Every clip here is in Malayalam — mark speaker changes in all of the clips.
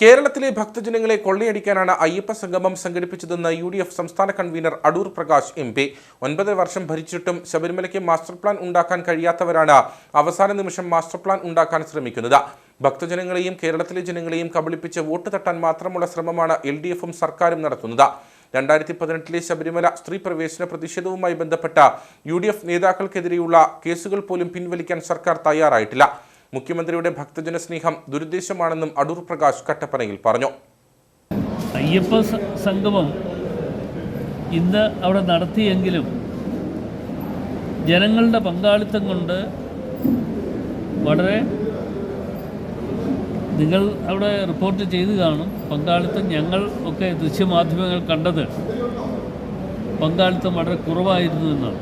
Speaker 1: കേരളത്തിലെ ഭക്തജനങ്ങളെ കൊള്ളയടിക്കാനാണ് അയ്യപ്പ സംഗമം സംഘടിപ്പിച്ചതെന്ന് യു ഡി എഫ് സംസ്ഥാന convener Adoor Prakash M P. ഒൻപത് വർഷം ഭരിച്ചിട്ടും ശബരിമലയ്ക്ക് മാസ്റ്റർ പ്ലാൻ ഉണ്ടാക്കാൻ കഴിയാത്തവരാണ് അവസാന നിമിഷം മാസ്റ്റർ പ്ലാൻ ഉണ്ടാക്കാൻ ശ്രമിക്കുന്നത്. ഭക്തജനങ്ങളെയും കേരളത്തിലെ ജനങ്ങളെയും കബളിപ്പിച്ച് വോട്ട് തട്ടാൻ മാത്രമുള്ള ശ്രമമാണ് എൽ ഡി എഫും സർക്കാരും നടത്തുന്നത്. രണ്ടായിരത്തി പതിനെട്ടിലെ ശബരിമല സ്ത്രീ പ്രവേശന പ്രതിഷേധവുമായി ബന്ധപ്പെട്ട യു ഡി എഫ് നേതാക്കൾക്കെതിരെയുള്ള കേസുകൾ പോലും പിൻവലിക്കാൻ സർക്കാർ തയ്യാറായിട്ടില്ല. മുഖ്യമന്ത്രിയുടെ ഭക്തജന സ്നേഹം ദുരുദ്ദേശമാണെന്നും അടൂർ പ്രകാശ് കട്ടപ്പനയിൽ പറഞ്ഞു.
Speaker 2: അയ്യപ്പ സംഗമം ഇന്ന് അവിടെ നടത്തിയെങ്കിലും ജനങ്ങളുടെ പങ്കാളിത്തം കൊണ്ട് വളരെ നിങ്ങൾ അവിടെ റിപ്പോർട്ട് ചെയ്തു കാണും. പങ്കാളിത്തം ഞങ്ങൾ ഒക്കെ ദൃശ്യമാധ്യമങ്ങൾ കണ്ടത് പങ്കാളിത്തം വളരെ കുറവായിരുന്നു എന്നാണ്.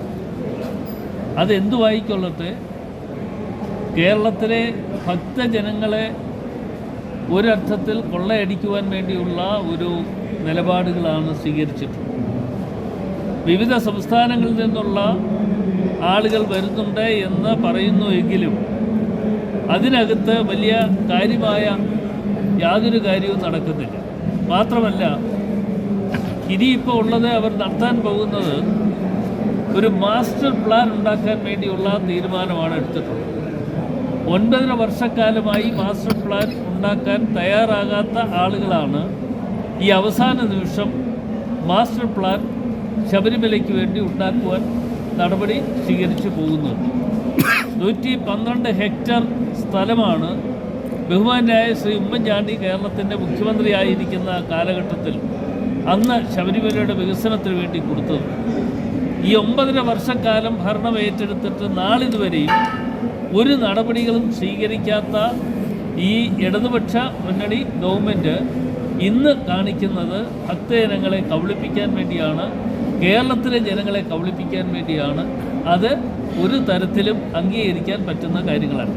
Speaker 2: അതെന്തുവായിക്കൊള്ളട്ടെ കേരളത്തിലെ ഭക്തജനങ്ങളെ ഒരർത്ഥത്തിൽ കൊള്ളയടിക്കുവാൻ വേണ്ടിയുള്ള ഒരു നിലപാടുകളാണ് സ്വീകരിച്ചിട്ടുള്ളത്. വിവിധ സംസ്ഥാനങ്ങളിൽ നിന്നുള്ള ആളുകൾ വരുന്നുണ്ട് എന്ന് പറയുന്നു എങ്കിലും അതിനകത്ത് വലിയ കാര്യമായ യാതൊരു കാര്യവും നടക്കുന്നില്ല. മാത്രമല്ല ഇനിയിപ്പോൾ ഉള്ളത് അവർ നടത്താൻ പോകുന്നത് ഒരു മാസ്റ്റർ പ്ലാൻ ഉണ്ടാക്കാൻ വേണ്ടിയുള്ള തീരുമാനമാണ് എടുത്തിട്ടുള്ളത്. ഒൻപതര വർഷക്കാലമായി മാസ്റ്റർ പ്ലാൻ ഉണ്ടാക്കാൻ തയ്യാറാകാത്ത ആളുകളാണ് ഈ അവസാന നിമിഷം മാസ്റ്റർ പ്ലാൻ ശബരിമലയ്ക്ക് വേണ്ടി ഉണ്ടാക്കുവാൻ നടപടി സ്വീകരിച്ചു പോകുന്നത്. നൂറ്റി പന്ത്രണ്ട് ഹെക്ടർ സ്ഥലമാണ് ബഹുമാനായ ശ്രീ ഉമ്മൻചാണ്ടി കേരളത്തിന്റെ മുഖ്യമന്ത്രിയായിരിക്കുന്ന കാലഘട്ടത്തിൽ അന്ന് ശബരിമലയുടെ വികസനത്തിന് വേണ്ടി കൊടുത്തത്. ഈ ഒമ്പതര വർഷക്കാലം ഭരണം ഏറ്റെടുത്തിട്ട് നാളിതുവരെയും ഒരു നടപടികളും സ്വീകരിക്കാത്ത ഈ ഇടതുപക്ഷ മുന്നണി ഗവൺമെന്റ് ഇന്ന് കാണിക്കുന്നത് ഭക്തജനങ്ങളെ കബളിപ്പിക്കാൻ വേണ്ടിയാണ് കേരളത്തിലെ ജനങ്ങളെ കബളിപ്പിക്കാൻ വേണ്ടിയാണ്. അത് ഒരു തരത്തിലും അംഗീകരിക്കാൻ പറ്റുന്ന കാര്യങ്ങളല്ല.